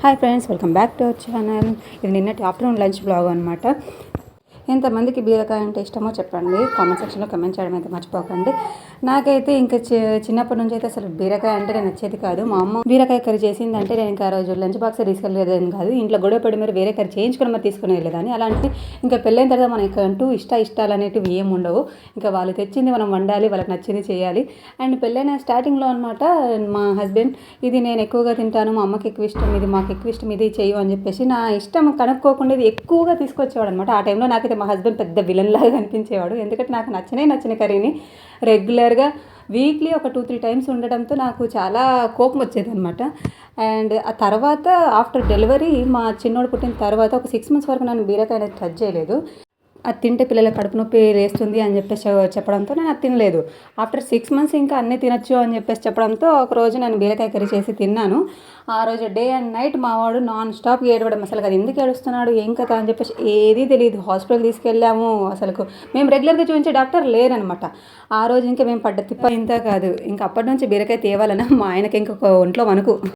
Hi friends welcome back to our channel ఇది నిన్నటి afternoon lunch blog అనమాట ఎంతమందికి బీరకాయ అంటే ఇష్టమో చెప్పండి. కామెంట్ సెక్షన్లో కమెంట్ చేయడం అయితే మర్చిపోకండి. నాకైతే ఇంకా చి- చిన్నప్పటి నుంచి అయితే అసలు బీరకాయ అంటే నేను నచ్చేది కాదు. మా అమ్మ బీరకాయ కర్రీ చేసింది అంటే నేను ఇంకా రోజు లంచ్ బాక్స్ తీసుకెళ్ళలేదని కాదు. ఇంట్లో గొడవ పడి మరి వేరే కర్రీ చేయించుకొని మరి తీసుకుని వెళ్ళేదాన్ని. అలాంటి ఇంకా పెళ్ళైన తర్వాత మనకి అంటూ ఇష్ట ఇష్టాలు అనేటివి ఏమి ఉండవు. ఇంకా వాళ్ళు తెచ్చింది మనం వండాలి వాళ్ళకి నచ్చింది చేయాలి. అండ్ పెళ్ళైన స్టార్టింగ్లో అనమాట మా హస్బెండ్ ఇది నేను ఎక్కువగా తింటాను మా అమ్మకి ఎక్కువ ఇష్టం ఇది మాకు ఎక్కువ ఇష్టం ఇది చేయు అని చెప్పేసి నా ఇష్టం కనుక్కోకుండా ఇది ఎక్కువగా తీసుకొచ్చేవాడు అనమాట ఆ టైంలో నాకైతే మా హస్బెండ్ పెద్ద విలన్ లాగా కనిపించేవాడు. ఎందుకంటే నాకు నచ్చనే నచ్చిన కర్రీని రెగ్యులర్గా వీక్లీ ఒక టూ త్రీ టైమ్స్ ఉండడంతో నాకు చాలా కోపం వచ్చేది అనమాట అండ్ ఆ తర్వాత ఆఫ్టర్ డెలివరీ మా చిన్నోడు పుట్టిన తర్వాత ఒక సిక్స్ మంత్స్ వరకు నన్ను బీరకాయ అనేది టచ్ చేయలేదు. అది తింటే పిల్లల కడుపు నొప్పి లేస్తుంది అని చెప్పేసి చెప్పడంతో నేను అది తినలేదు. ఆఫ్టర్ సిక్స్ మంత్స్ ఇంకా అన్నీ తినచ్చు అని చెప్పేసి చెప్పడంతో ఒక రోజు నేను బీరకాయ కర్రీ చేసి తిన్నాను. ఆ రోజు డే అండ్ నైట్ మావాడు నాన్ స్టాప్ ఏడవడం అసలు అది ఎందుకు ఏడుస్తున్నాడు ఏం కదా అని చెప్పేసి ఏదీ తెలియదు. హాస్పిటల్ తీసుకెళ్ళాము. అసలు మేము రెగ్యులర్గా చూపించే డాక్టర్ లేరనమాట ఆ రోజు ఇంకా మేము పడ్డ తిప్ప ఇంత కాదు. ఇంకా అప్పటి నుంచి బీరకాయ తేవాలన్నా మా ఆయనకి ఇంకొక ఒంట్లో మనకు